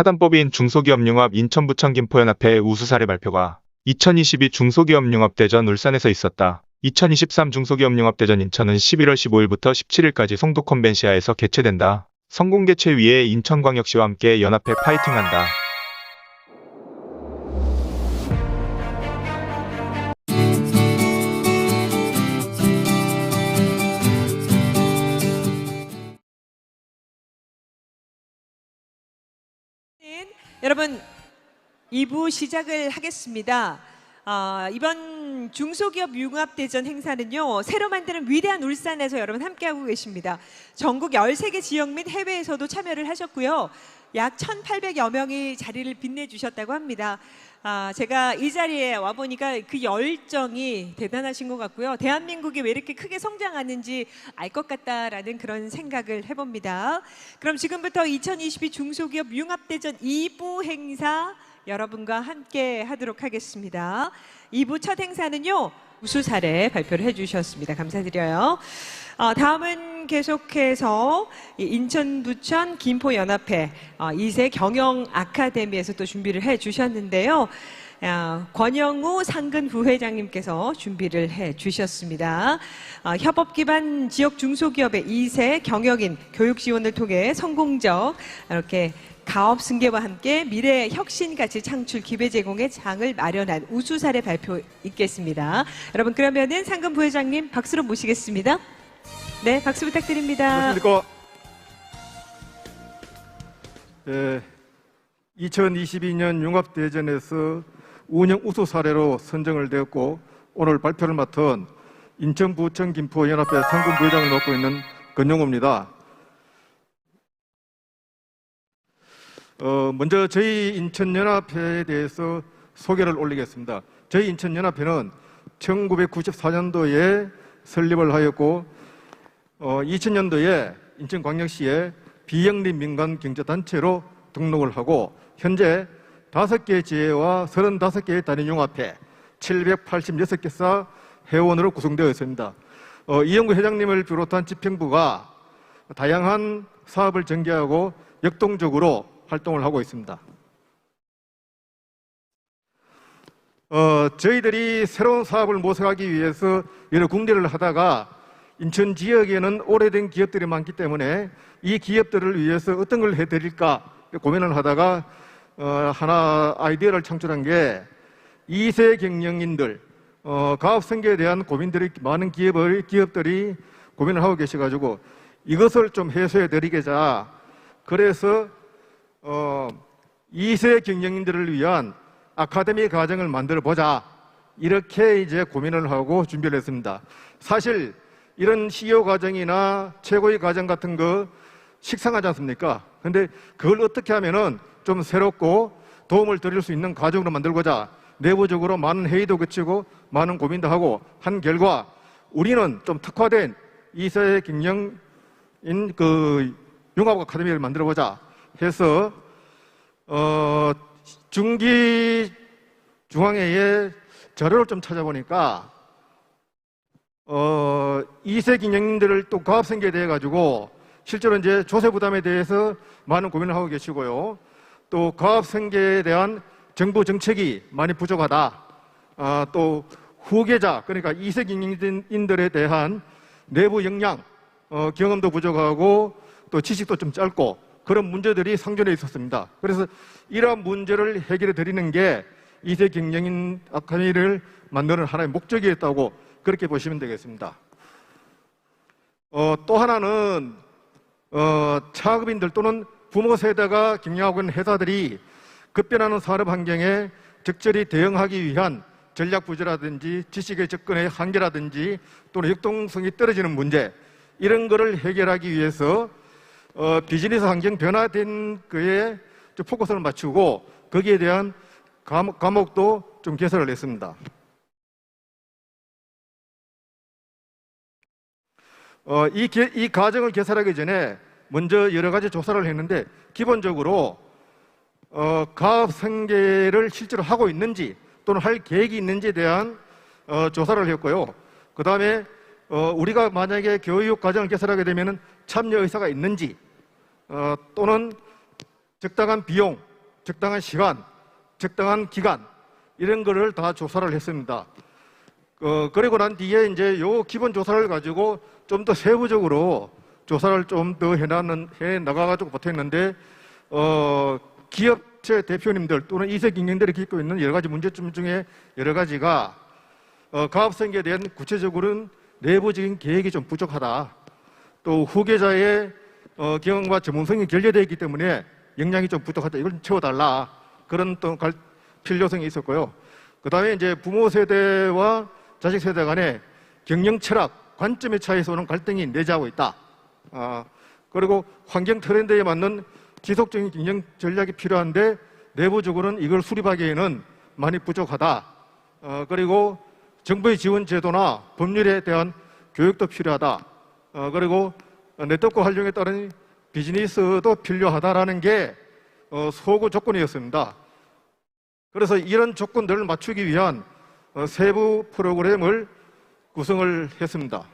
사단법인 중소기업융합 인천부천 김포연합회 우수 사례 발표가 2022 중소기업융합대전 울산에서 있었다. 2023 중소기업융합대전 인천은 11월 15일부터 17일까지 송도 컨벤시아에서 개최된다. 성공 개최 위해 인천광역시와 함께 연합회 파이팅한다. 여러분 2부 시작을 하겠습니다. 아, 이번 중소기업 융합대전 행사는요 새로 만드는 위대한 울산에서 여러분 함께하고 계십니다. 전국 13개 지역 및 해외에서도 참여를 하셨고요. 약 1,800여 명이 자리를 빛내주셨다고 합니다. 아, 제가 이 자리에 와 보니까 그 열정이 대단하신 것 같고요. 대한민국이 왜 이렇게 크게 성장하는지 알 것 같다라는 그런 생각을 해봅니다. 그럼 지금부터 2022 중소기업 융합대전 2부 행사 여러분과 함께 하도록 하겠습니다. 2부 첫 행사는요. 우수 사례 발표를 해주셨습니다. 감사드려요. 어, 다음은 계속해서 이 인천 부천 김포 연합회 어, 2세 경영 아카데미에서 또 준비를 해주셨는데요. 어, 권영우 상근 부회장님께서 준비를 해 주셨습니다. 어, 협업 기반 지역 중소기업의 2세 경영인 교육 지원을 통해 성공적 이렇게 가업 승계와 함께 미래 혁신 가치 창출 기회 제공의 장을 마련한 우수 사례 발표 있겠습니다. 여러분 그러면은 상근 부회장님 박수로 모시겠습니다. 네, 박수 부탁드립니다. 안녕하십니까. 예, 2022년 융합대전에서 운영 우수 사례로 선정을 되었고 오늘 발표를 맡은 인천 부천 김포 연합회 상금 부회장을 맡고 있는 권영호입니다. 어, 먼저 저희 인천연합회에 대해서 소개를 올리겠습니다. 저희 인천연합회는 1994년도에 설립을 하였고 어, 2000년도에 인천광역시에 비영리 민간 경제단체로 등록을 하고 현재 5개 지회와 35개의 단위융합회 786개사 회원으로 구성되어 있습니다. 어, 이영구 회장님을 비롯한 집행부가 다양한 사업을 전개하고 역동적으로 활동을 하고 있습니다. 어, 저희들이 새로운 사업을 모색하기 위해서 여러 군데를 하다가 인천 지역에는 오래된 기업들이 많기 때문에 이 기업들을 위해서 어떤 걸 해드릴까 고민을 하다가 어, 하나 아이디어를 창출한 게 2세 경영인들, 어, 가업 생계에 대한 고민들이 많은 기업을, 기업들이 고민을 하고 계셔가지고 이것을 좀 해소해 드리겠자 그래서 어, 2세 경영인들을 위한 아카데미 과정을 만들어 보자. 이렇게 이제 고민을 하고 준비를 했습니다. 사실 이런 CEO 과정이나 최고의 과정 같은 거 식상하지 않습니까? 근데 그걸 어떻게 하면은 좀 새롭고 도움을 드릴 수 있는 과정으로 만들고자 내부적으로 많은 회의도 거치고 많은 고민도 하고 한 결과 우리는 좀 특화된 2세 경영인 그 융합 아카데미를 만들어 보자 해서 어, 중기 중앙회의 자료를 좀 찾아보니까 어, 2세 기념들을 또 가업생계에 대해 가지고 실제로 이제 조세 부담에 대해서 많은 고민을 하고 계시고요. 또 가업생계에 대한 정부 정책이 많이 부족하다. 아, 또 후계자 그러니까 2세 기념인들에 대한 내부 역량 어, 경험도 부족하고 또 지식도 좀 짧고 그런 문제들이 상존해 있었습니다. 그래서 이러한 문제를 해결해 드리는 게 2세 경영인 아카데미를 만드는 하나의 목적이었다고 그렇게 보시면 되겠습니다. 어, 또 하나는 어, 차급인들 또는 부모 세대가 경영하고 있는 회사들이 급변하는 산업 환경에 적절히 대응하기 위한 전략 부재라든지 지식의 접근의 한계라든지 또는 역동성이 떨어지는 문제 이런 거를 해결하기 위해서 어, 비즈니스 환경 변화된 거에 좀 포커스를 맞추고 거기에 대한 과목, 과목도 좀 개설을 했습니다. 어, 이, 개- 이 과정을 개설하기 전에 먼저 여러 가지 조사를 했는데 기본적으로 어, 가업 생계를 실제로 하고 있는지 또는 할 계획이 있는지에 대한 어, 조사를 했고요. 그 다음에 어, 우리가 만약에 교육 과정을 개설하게 되면 참여 의사가 있는지 어, 또는 적당한 비용 적당한 시간, 적당한 기간 이런 거를 다 조사를 했습니다. 어, 그리고 난 뒤에 이제 요 기본 조사를 가지고 좀 더 세부적으로 조사를 좀 더 해나는 해 나가가지고 보탰는데 어, 기업체 대표님들 또는 이세 경영들이 겪고 있는 여러 가지 문제점 중에 여러 가지가 어, 가업성에 대한 구체적으로는 내부적인 계획이 좀 부족하다. 또 후계자의 어, 경험과 전문성이 결여되어 있기 때문에 역량이 좀 부족하다. 이걸 좀 채워달라. 그런 또 갈- 필요성이 있었고요. 그 다음에 이제 부모 세대와 자식 세대 간의 경영 철학, 관점의 차이에서 오는 갈등이 내재하고 있다. 아, 그리고 환경 트렌드에 맞는 지속적인 경영 전략이 필요한데 내부적으로는 이걸 수립하기에는 많이 부족하다. 어, 그리고 정부의 지원 제도나 법률에 대한 교육도 필요하다. 어, 그리고 네트워크 활용에 따른 비즈니스도 필요하다라는 게 어, 소구 조건이었습니다. 그래서 이런 조건들을 맞추기 위한 어, 세부 프로그램을 구성을 했습니다.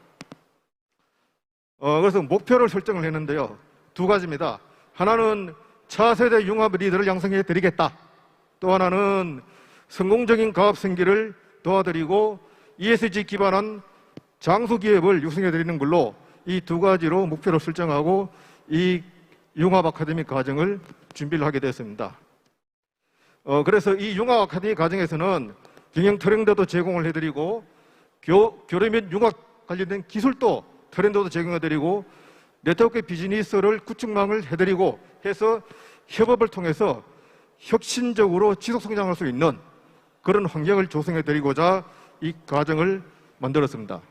어, 그래서 목표를 설정을 했는데요. 두 가지입니다. 하나는 차세대 융합 리더를 양성해 드리겠다. 또 하나는 성공적인 가업 생기를 도와드리고 ESG 기반한 장수 기업을 육성해 드리는 걸로 이 두 가지로 목표를 설정하고 이 융합 아카데미 과정을 준비를 하게 됐습니다. 어, 그래서 이 융합 아카데미 과정에서는 경영 트렌드도 제공을 해드리고 교, 교류 및 융합 관련된 기술도 트렌드도 제공해드리고 네트워크 비즈니스를 구축망을 해드리고 해서 협업을 통해서 혁신적으로 지속 성장할 수 있는 그런 환경을 조성해 드리고자 이 과정을 만들었습니다.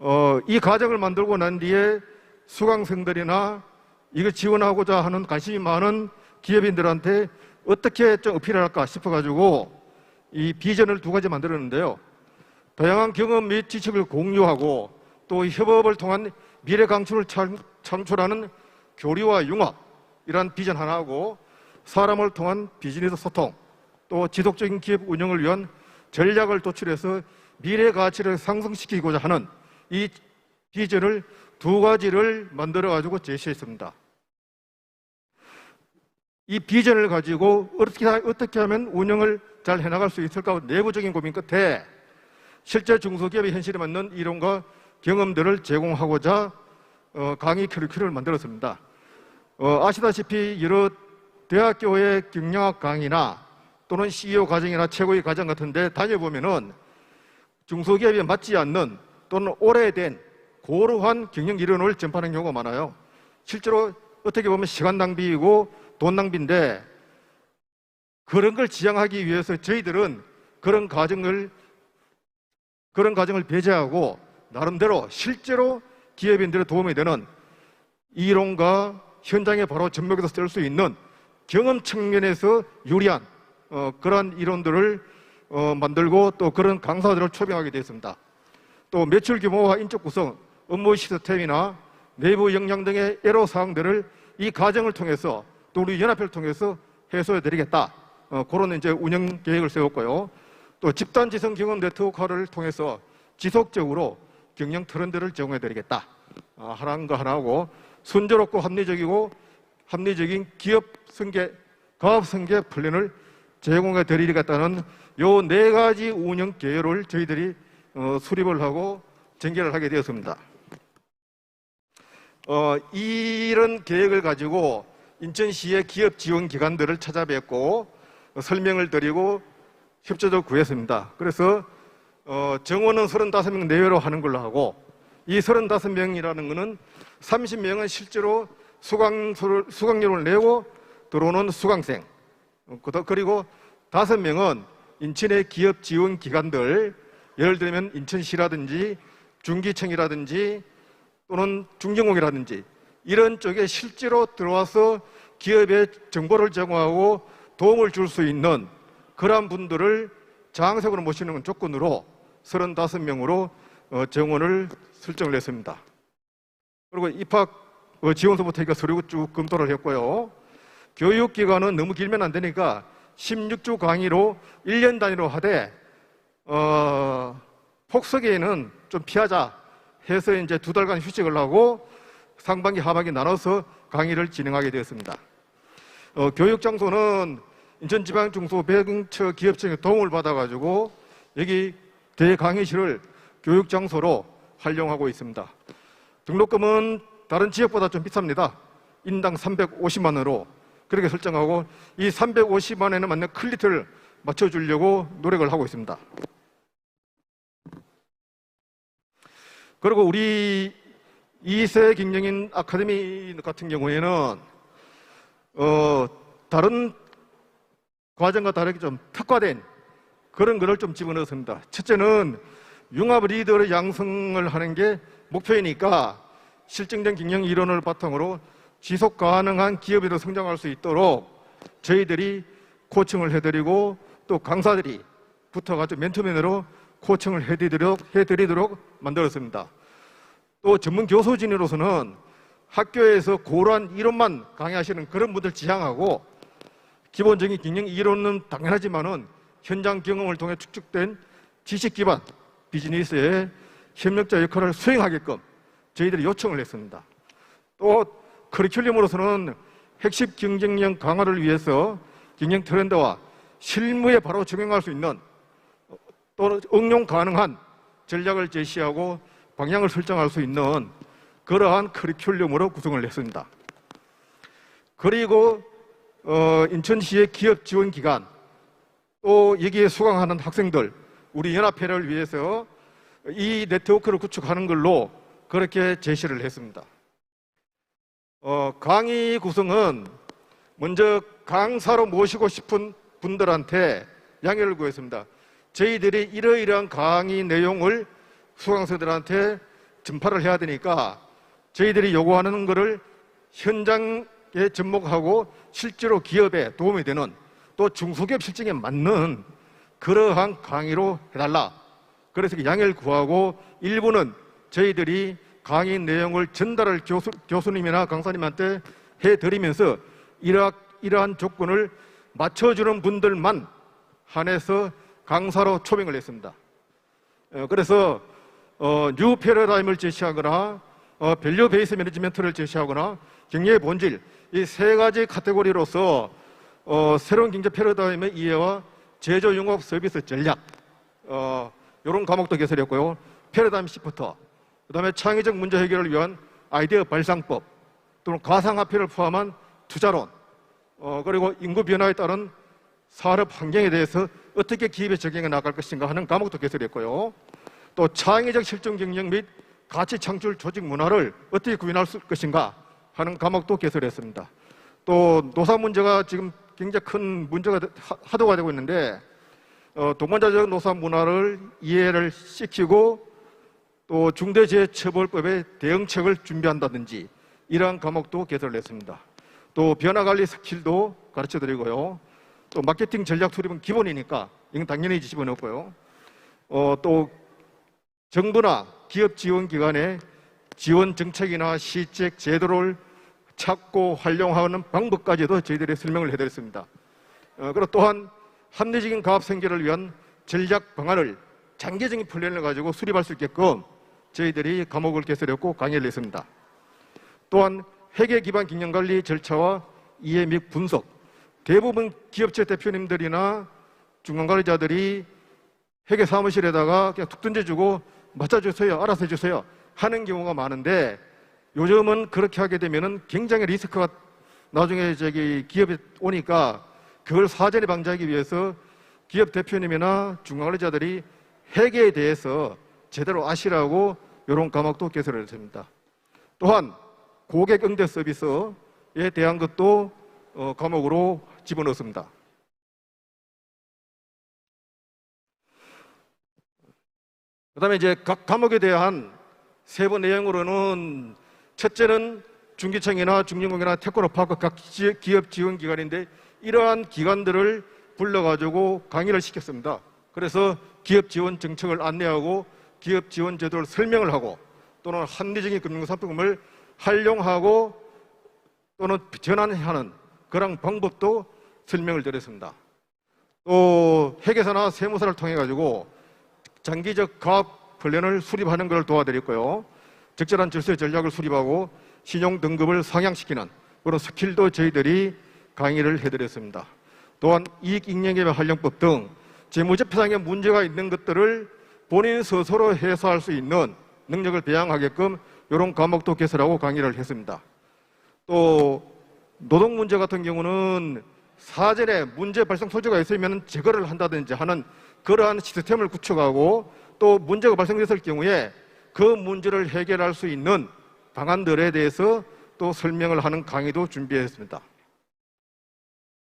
어, 이 과정을 만들고 난 뒤에 수강생들이나 이걸 지원하고자 하는 관심이 많은 기업인들한테 어떻게 좀 어필을 할까 싶어가지고 이 비전을 두 가지 만들었는데요. 다양한 경험 및 지식을 공유하고 또 협업을 통한 미래 강출을 참- 창출하는 교류와 융합 이란 비전 하나하고 사람을 통한 비즈니스 소통 또 지속적인 기업 운영을 위한 전략을 도출해서 미래 가치를 상승시키고자 하는 이 비전을 두 가지를 만들어 가지고 제시했습니다. 이 비전을 가지고 어떻게, 하- 어떻게 하면 운영을 잘 해나갈 수 있을까 내부적인 고민 끝에 실제 중소기업의 현실에 맞는 이론과 경험들을 제공하고자 어, 강의 커리큘럼을 만들었습니다. 어, 아시다시피 여러 대학교의 경영학 강의나 또는 CEO 과정이나 최고의 과정 같은데 다녀보면은 중소기업에 맞지 않는 또는 오래된 고루한 경영 이론을 전파하는 경우가 많아요. 실제로 어떻게 보면 시간 낭비이고 돈 낭비인데 그런 걸 지향하기 위해서 저희들은 그런 과정을 그런 과정을 배제하고 나름대로 실제로 기업인들의 도움이 되는 이론과 현장에 바로 접목해서 쓸 수 있는 경험 측면에서 유리한 어, 그러한 이론들을 어, 만들고 또 그런 강사들을 초빙하게 되었습니다. 또 매출 규모와 인적 구성, 업무 시스템이나 내부 역량 등의 애로 사항들을 이 과정을 통해서 또 우리 연합회를 통해서 해소해 드리겠다. 어, 그런 이제 운영 계획을 세웠고요. 또 집단 지성 경험 네트워크를 통해서 지속적으로 경영 트렌드를 제공해 드리겠다. 아, 하나인 거 하나하고 순조롭고 합리적이고 합리적인 기업 승계, 가업 승계 플랜을 제공해 드리겠다는 요 네 가지 운영 계획을 저희들이 어, 수립을 하고 전개를 하게 되었습니다. 어, 이런 계획을 가지고 인천시의 기업 지원 기관들을 찾아뵙고 어, 설명을 드리고 협조도 구했습니다. 그래서 어, 정원은 35명 내외로 하는 걸로 하고 이 35명이라는 것은 30명은 실제로 수강료를, 수강료를 내고 들어오는 수강생 그리고 5명은 인천의 기업 지원 기관들 예를 들면 인천시라든지 중기청이라든지 또는 중경공이라든지 이런 쪽에 실제로 들어와서 기업에 정보를 제공하고 도움을 줄 수 있는 그러한 분들을 장학생으로 모시는 조건으로 35명으로 어, 정원을 설정을 했습니다. 그리고 입학 어, 지원서부터 해가 서류 쭉 검토를 했고요. 교육기간은 너무 길면 안 되니까 16주 강의로 1년 단위로 하되 어, 폭석에는 좀 피하자 해서 이제 두 달간 휴직을 하고 상반기 하반기 나눠서 강의를 진행하게 되었습니다. 어, 교육 장소는 인천지방중소배경처 기업청의 도움을 받아가지고 여기 대강의실을 교육 장소로 활용하고 있습니다. 등록금은 다른 지역보다 좀 비쌉니다. 인당 350만 원으로 그렇게 설정하고 이 350만 원에 맞는 클리트를 맞춰주려고 노력을 하고 있습니다. 그리고 우리 이세 경영인 아카데미 같은 경우에는 어, 다른 과정과 다르게 좀 특화된 그런 거를 좀 집어넣었습니다. 첫째는 융합 리더의 양성을 하는 게 목표이니까 실증된 경영 이론을 바탕으로 지속 가능한 기업으로 성장할 수 있도록 저희들이 코칭을 해드리고 또 강사들이 붙어가지고 멘토맨으로 코칭을 해드리도록, 해드리도록 만들었습니다. 또 전문 교수진으로서는 학교에서 고러한 이론만 강의하시는 그런 분들 지향하고 기본적인 경영 이론은 당연하지만은 현장 경험을 통해 축적된 지식 기반 비즈니스의 협력자 역할을 수행하게끔 저희들이 요청을 했습니다. 또 커리큘럼으로서는 핵심 경쟁력 강화를 위해서 경영 트렌드와 실무에 바로 적용할 수 있는 또는 응용 가능한 전략을 제시하고 방향을 설정할 수 있는 그러한 커리큘럼으로 구성을 했습니다. 그리고 어, 인천시의 기업 지원 기관 또 여기에 수강하는 학생들 우리 연합회를 위해서 이 네트워크를 구축하는 걸로 그렇게 제시를 했습니다. 어, 강의 구성은 먼저 강사로 모시고 싶은 분들한테 양해를 구했습니다. 저희들이 이러이러한 강의 내용을 수강생들한테 전파를 해야 되니까 저희들이 요구하는 것을 현장에 접목하고 실제로 기업에 도움이 되는 또 중소기업 실정에 맞는 그러한 강의로 해달라. 그래서 그 양해를 구하고 일부는 저희들이 강의 내용을 전달을 교수, 교수님이나 강사님한테 해드리면서 이러, 이러한 조건을 맞춰주는 분들만 한해서 강사로 초빙을 했습니다. 어, 그래서 어, 뉴 패러다임을 제시하거나 어, 밸류 베이스 매니지먼트를 제시하거나 경영의 본질 이 세 가지 카테고리로서 어, 새로운 경제 패러다임의 이해와 제조 융합 서비스 전략 어, 이런 과목도 개설했고요. 패러다임 시프터 그 다음에 창의적 문제 해결을 위한 아이디어 발상법 또는 가상화폐를 포함한 투자론 어, 그리고 인구 변화에 따른 산업 환경에 대해서 어떻게 기업에 적용해 나갈 것인가 하는 과목도 개설했고요. 또 창의적 실종 경영 및 가치 창출 조직 문화를 어떻게 구현할 수 것인가 하는 과목도 개설했습니다. 또 노사 문제가 지금 굉장히 큰 문제가 하도가 되고 있는데 어, 동반자적 노사 문화를 이해를 시키고 또 중대재해처벌법의 대응책을 준비한다든지 이러한 과목도 개설을 했습니다. 또 변화관리 스킬도 가르쳐드리고요. 또 마케팅 전략 수립은 기본이니까 이건 당연히 집어넣고요. 어, 또 정부나 기업 지원 기관의 지원 정책이나 시책 제도를 찾고 활용하는 방법까지도 저희들이 설명을 해드렸습니다. 어, 그리고 또한 합리적인 가업 생계를 위한 전략 방안을 장기적인 플랜을 가지고 수립할 수 있게끔 저희들이 과목을 개설했고 강의를 했습니다. 또한 회계 기반 경영 관리 절차와 이해 및 분석, 대부분 기업체 대표님들이나 중간 관리자들이 회계 사무실에다가 그냥 툭 던져주고 맞춰주세요, 알아서 해주세요 하는 경우가 많은데 요즘은 그렇게 하게 되면은 굉장히 리스크가 나중에 저기 기업에 오니까 그걸 사전에 방지하기 위해서 기업 대표님이나 중간 관리자들이 회계에 대해서 제대로 아시라고 이런 과목도 개설을 했습니다. 또한 고객 응대 서비스에 대한 것도 어, 과목으로 집어넣습니다. 그 다음에 이제 각 과목에 대한 세부 내용으로는 첫째는 중기청이나 중진공이나 테크노파크 각 지- 기업 지원 기관인데 이러한 기관들을 불러가지고 강의를 시켰습니다. 그래서 기업 지원 정책을 안내하고 기업 지원 제도를 설명을 하고 또는 합리적인 금융 상품을 활용하고 또는 전환하는 그런 방법도 설명을 드렸습니다. 또 회계사나 세무사를 통해 가지고 장기적 가업 플랜을 수립하는 것을 도와드렸고요. 적절한 질서 전략을 수립하고 신용 등급을 상향시키는 그런 스킬도 저희들이 강의를 해드렸습니다. 또한 이익 잉여개발 활용법 등 재무제표상에 문제가 있는 것들을 본인 스스로 해소할 수 있는 능력을 배양하게끔 이런 과목도 개설하고 강의를 했습니다. 또 노동 문제 같은 경우는 사전에 문제 발생 소지가 있으면 제거를 한다든지 하는 그러한 시스템을 구축하고 또 문제가 발생됐을 경우에 그 문제를 해결할 수 있는 방안들에 대해서 또 설명을 하는 강의도 준비했습니다.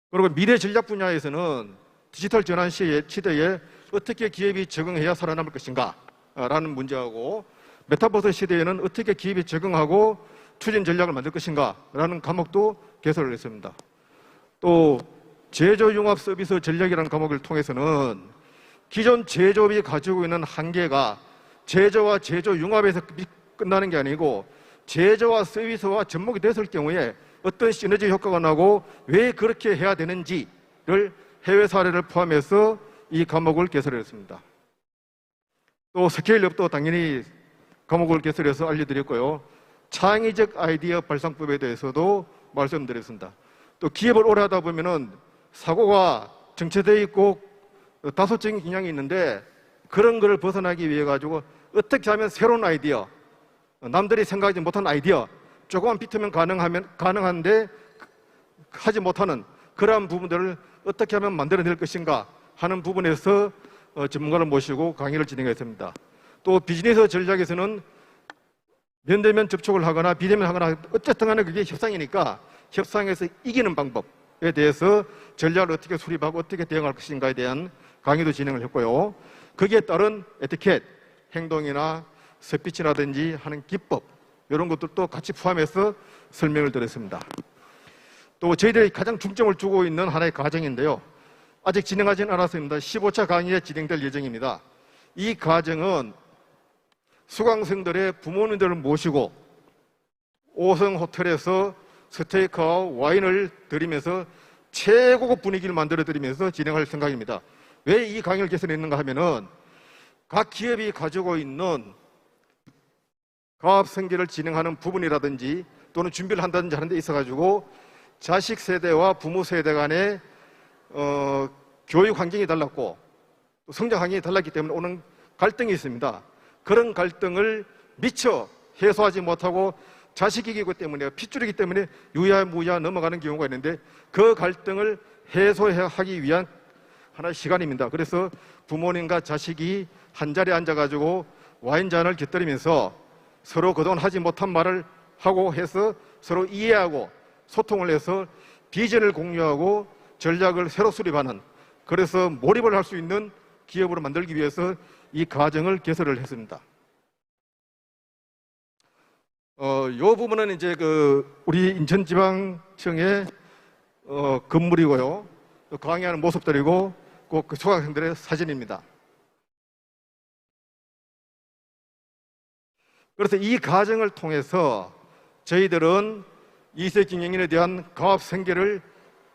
그리고 미래 전략 분야에서는 디지털 전환 시대에 어떻게 기업이 적응해야 살아남을 것인가 라는 문제하고 메타버스 시대에는 어떻게 기업이 적응하고 추진 전략을 만들 것인가 라는 과목도 개설을 했습니다. 또 제조융합 서비스 전략이라는 과목을 통해서는 기존 제조업이 가지고 있는 한계가 제조와 제조융합에서 끝나는 게 아니고 제조와 서비스와 접목이 됐을 경우에 어떤 시너지 효과가 나고 왜 그렇게 해야 되는지를 해외 사례를 포함해서 이 과목을 개설했습니다. 또 스케일업도 당연히 과목을 개설해서 알려드렸고요. 창의적 아이디어 발상법에 대해서도 말씀드렸습니다. 또 기업을 오래 하다 보면은 사고가 정체되어 있고 다소적인 경향이 있는데 그런 것을 벗어나기 위해 가지고 어떻게 하면 새로운 아이디어, 남들이 생각하지 못한 아이디어, 조금만 비트면 가능하면 가능한데 하지 못하는 그러한 부분들을 어떻게 하면 만들어낼 것인가 하는 부분에서 어, 전문가를 모시고 강의를 진행했습니다. 또 비즈니스 전략에서는 면대면 접촉을 하거나 비대면 하거나 어쨌든 간에 그게 협상이니까 협상에서 이기는 방법에 대해서 전략을 어떻게 수립하고 어떻게 대응할 것인가에 대한 강의도 진행을 했고요. 거기에 따른 에티켓, 행동이나 스피치라든지 하는 기법 이런 것들도 같이 포함해서 설명을 드렸습니다. 또 저희들이 가장 중점을 두고 있는 하나의 과정인데요. 아직 진행하지는 않았습니다. 15차 강의에 진행될 예정입니다. 이 과정은 수강생들의 부모님들을 모시고 5성 호텔에서 스테이크와 와인을 드리면서 최고급 분위기를 만들어 드리면서 진행할 생각입니다. 왜 이 강의를 개설했는가 하면은 각 기업이 가지고 있는 가업 생계를 진행하는 부분이라든지 또는 준비를 한다든지 하는 데 있어 가지고 자식 세대와 부모 세대 간의 어, 교육 환경이 달랐고 또 성장 환경이 달랐기 때문에 오는 갈등이 있습니다. 그런 갈등을 미처 해소하지 못하고 자식이기 때문에 핏줄이기 때문에 유야무야 넘어가는 경우가 있는데 그 갈등을 해소하기 위한 하나의 시간입니다. 그래서 부모님과 자식이 한 자리에 앉아가지고 와인잔을 곁들이면서 서로 그동안 하지 못한 말을 하고 해서 서로 이해하고 소통을 해서 비전을 공유하고 전략을 새로 수립하는 그래서 몰입을 할 수 있는 기업으로 만들기 위해서 이 과정을 개설을 했습니다. 어, 요 부분은 이제 그 우리 인천지방청의 어, 건물이고요. 또 강의하는 모습들이고 꼭그 수강생들의 사진입니다. 그래서 이 과정을 통해서 저희들은 이세 경영인에 대한 가업 생계를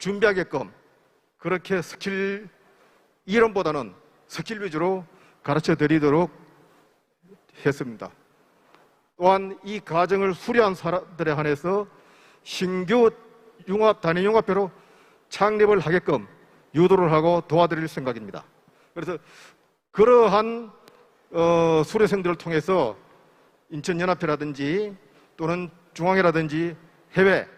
준비하게끔 그렇게 스킬 이론보다는 스킬 위주로 가르쳐 드리도록 했습니다. 또한 이 과정을 수료한 사람들에 한해서 신규 융합 단위 융합회로 창립을 하게끔 유도를 하고 도와드릴 생각입니다. 그래서 그러한 어, 수료생들을 통해서 인천연합회라든지 또는 중앙회라든지 해외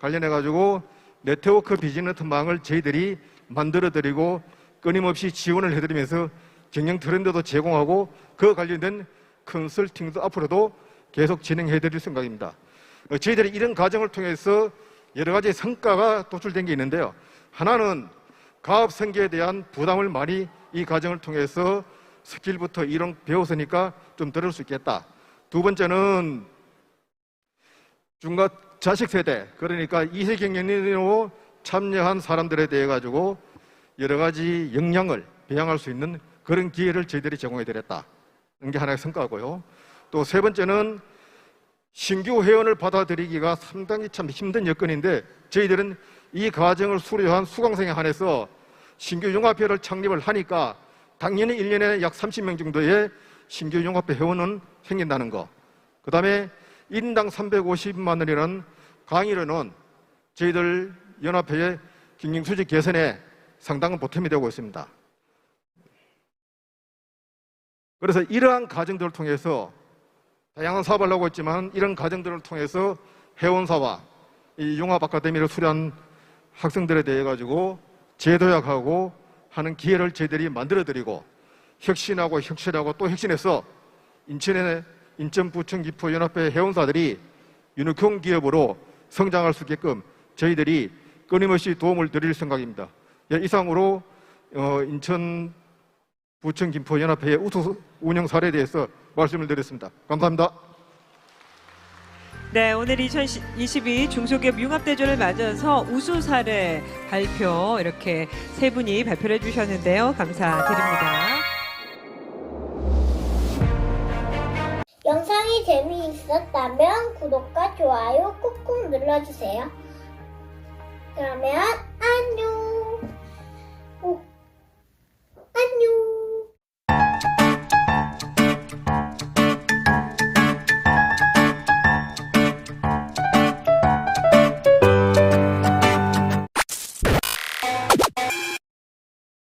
관련해 가지고 네트워크 비즈니스 망을 저희들이 만들어 드리고 끊임없이 지원을 해드리면서 경영 트렌드도 제공하고 그 관련된 컨설팅도 앞으로도 계속 진행해 드릴 생각입니다. 어, 저희들이 이런 과정을 통해서 여러 가지 성과가 도출된 게 있는데요. 하나는 가업 생계에 대한 부담을 많이 이 과정을 통해서 스킬부터 이론 배웠으니까 좀 덜을 수 있겠다. 두 번째는 중과 자식 세대 그러니까 이세 경영인으로 참여한 사람들에 대해 가지고 여러 가지 역량을 배양할 수 있는 그런 기회를 저희들이 제공해 드렸다. 게 하나의 성과고요. 또 세 번째는 신규 회원을 받아들이기가 상당히 참 힘든 여건인데 저희들은 이 과정을 수료한 수강생에 한해서 신규 융합회를 창립을 하니까 당연히 1년에 약 30명 정도의 신규 융합회 회원은 생긴다는 거. 그 다음에 인당 350만 원이라는 강의료는 저희들 연합회의 경영 수직 개선에 상당한 보탬이 되고 있습니다. 그래서 이러한 과정들을 통해서 다양한 사업을 하고 있지만 이런 과정들을 통해서 회원사와 이 융합 아카데미를 수료한 학생들에 대해 가지고 재도약하고 하는 기회를 저희들이 만들어 드리고 혁신하고 혁신하고 또 혁신해서 인천의 인천부천 기포 연합회 회원사들이 유니콘 기업으로 성장할 수 있게끔 저희들이 끊임없이 도움을 드릴 생각입니다. 예, 이상으로 어, 인천 부천 김포 연합회의 우수 운영 사례에 대해서 말씀을 드렸습니다. 감사합니다. 네, 오늘 2022 중소기업 융합대전을 맞아서 우수 사례 발표 이렇게 세 분이 발표를 해주셨는데요. 감사드립니다. 영상이 재미있었다면 구독과 좋아요 꾹꾹 눌러주세요. 그러면 안녕! 오, 안녕!